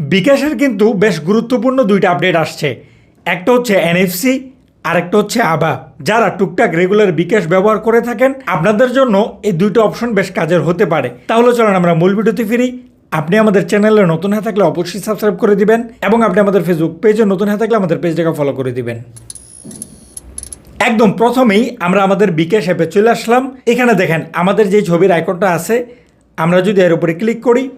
বিকাশের কিন্তু বেশ গুরুত্বপূর্ণ দুইটা আপডেট আসছে। একটা হচ্ছে এনএফসি আরেকটা হচ্ছে আবা। যারা টুকটাক রেগুলার বিকাশ ব্যবহার করে থাকেন, আপনাদের জন্য এই দুইটা অপশন বেশ কাজের হতে পারে। তাহলে চলেন আমরা মূল ভিডিওতে ফিরি। আপনি আমাদের চ্যানেলে নতুন হয়ে থাকলে অবশ্যই সাবস্ক্রাইব করে দিবেন এবং আপনি আমাদের ফেসবুক পেজে নতুন হয়ে থাকলে আমাদের পেজটাকে ফলো করে দিবেন। একদম প্রথমেই আমরা আমাদের বিকাশ অ্যাপে চলে আসলাম। এখানে দেখেন, আমাদের যে ছবির আইকনটা আছে, আমরা যদি এর উপরে ক্লিক করি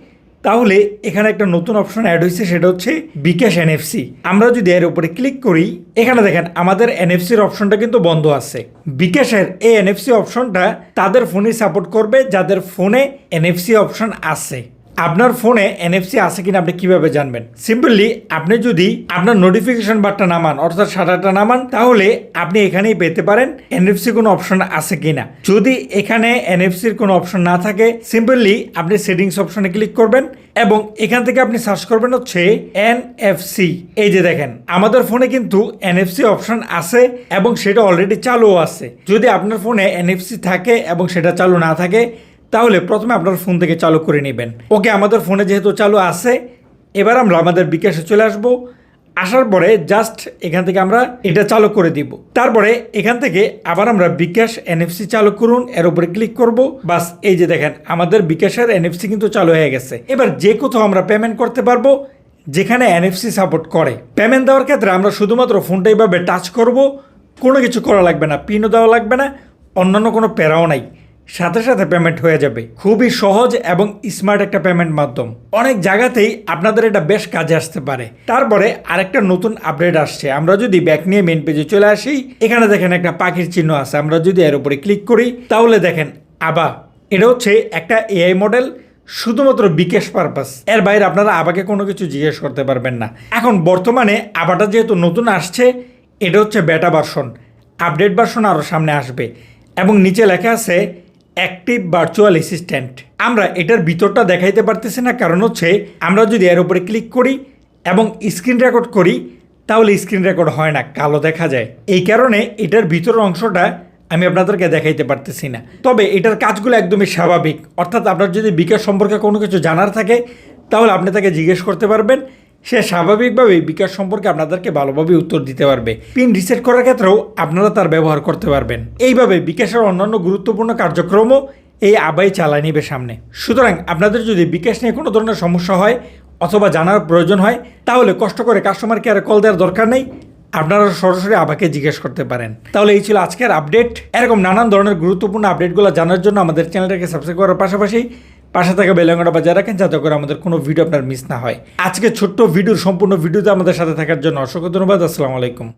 তাহলে এখানে একটা নতুন অপশন অ্যাড হয়েছে, সেটা হচ্ছে বিকাশ এনএফসি আমরা যদি এর উপরে ক্লিক করি, এখানে দেখেন আমাদের এনএফসির অপশনটা কিন্তু বন্ধ আছে। বিকাশের এই এনএফসি অপশনটা তাদের ফোনে সাপোর্ট করবে, যাদের ফোনে এনএফসি অপশন আছে। আপনার ফোনে এনএফসি আছে কিনা আপনি কীভাবে জানবেন? সিম্পলি আপনি যদি আপনার নোটিফিকেশন বারটা নামান অর্থাৎ শাটারটা নামান তাহলে আপনি এখানেই পেতে পারেন এনএফসি কোনো অপশন আছে কিনা। যদি এখানে এনএফসির কোনো অপশন না থাকে সিম্পলি আপনি সেটিংস অপশনে ক্লিক করবেন এবং এখান থেকে আপনি সার্চ করবেন হচ্ছে এনএফসি এই যে দেখেন, আমাদের ফোনে কিন্তু এনএফসি অপশন আছে এবং সেটা অলরেডি চালুও আছে। যদি আপনার ফোনে এনএফসি থাকে এবং সেটা চালু না থাকে তাহলে প্রথমে আপনার ফোন থেকে চালু করে নেবেন। ওকে, আমাদের ফোনে যেহেতু চালু আছে, এবার আমরা আমাদের বিকাশে চলে আসব। আসার পরে জাস্ট এখান থেকে আমরা এটা চালু করে দিব। তারপরে এখান থেকে আবার আমরা বিকাশ এনএফসি চালু করুন, এর উপরে ক্লিক করব। বাস, এই যে দেখেন, আমাদের বিকাশের এনএফসি কিন্তু চালু হয়ে গেছে। এবার যে কোথাও আমরা পেমেন্ট করতে পারব, যেখানে এনএফসি সাপোর্ট করে। পেমেন্ট দেওয়ার ক্ষেত্রে আমরা শুধুমাত্র ফোনটা এইভাবে টাচ করব। কোনো কিছু করা লাগবে না পিনও দেওয়া লাগবে না, অন্যান্য কোনো প্যারাও নাই। সাথে সাথে পেমেন্ট হয়ে যাবে। খুবই সহজ এবং স্মার্ট একটা পেমেন্ট মাধ্যম। অনেক জায়গাতেই আপনাদের এটা বেশ কাজে আসতে পারে। তারপরে আরেকটা নতুন আপডেট আসছে। আমরা যদি ব্যাক নিয়ে মেন পেজে চলে আসি, এখানে দেখেন একটা পাখির চিহ্ন আছে। আমরা যদি এর উপরে ক্লিক করি, তাহলে দেখেন, আবা, এটা হচ্ছে একটা এআই মডেল শুধুমাত্র বিকাশ পারপাস এর বাইরে আপনারা আবাকে কোনো কিছু জিজ্ঞেস করতে পারবেন না। এখন বর্তমানে আবাটা যেহেতু নতুন আসছে, এটা হচ্ছে বেটা ভার্সন আপডেট ভার্সন আরও সামনে আসবে। এবং নিচে লেখা আছে অ্যাক্টিভ ভার্চুয়াল অ্যাসিস্ট্যান্ট আমরা এটার ভিতরটা দেখাইতে পারতেছি না, কারণ হচ্ছে আমরা যদি এর উপরে ক্লিক করি এবং স্ক্রিন রেকর্ড করি, তাহলে স্ক্রিন রেকর্ড হয় না, কালো দেখা যায়। এই কারণে এটার ভিতরের অংশটা আমি আপনাদেরকে দেখাইতে পারতেছি না। তবে এটার কাজগুলো একদমই স্বাভাবিক। অর্থাৎ আপনার যদি বিকাশ সম্পর্কে কোনো কিছু জানার থাকে, তাহলে আপনি তাকে জিজ্ঞেস করতে পারবেন। সে স্বাভাবিকভাবেই বিকাশ সম্পর্কে আপনাদেরকে ভালোভাবে উত্তর দিতে পারবে। পিন রিসেট করার ক্ষেত্রেও আপনারা তার ব্যবহার করতে পারবেন। এইভাবে বিকাশের অন্যান্য গুরুত্বপূর্ণ কার্যক্রমও এই আবাই চালায় নিবে সামনে। সুতরাং আপনাদের যদি বিকাশ নিয়ে কোনো ধরনের সমস্যা হয় অথবা জানার প্রয়োজন হয়, তাহলে কষ্ট করে কাস্টমার কেয়ারে কল দেওয়ার দরকার নেই। আপনারা সরাসরি আবাকে জিজ্ঞেস করতে পারেন। তাহলে এই ছিল আজকের আপডেট এরকম নানান ধরনের গুরুত্বপূর্ণ আপডেটগুলো জানার জন্য আমাদের চ্যানেলটাকে সাবস্ক্রাইব করার পাশাপাশি পাশে থাকা বেলাঙ্গাটা বাজায় রাখেন যাতে করে আমাদের কোনো ভিডিও আপনার মিস না হয়। আজকে ছোট্ট ভিডিওর সম্পূর্ণ ভিডিওতে আমাদের সাথে থাকার জন্য অসংখ্য ধন্যবাদ। আসসালামু আলাইকুম।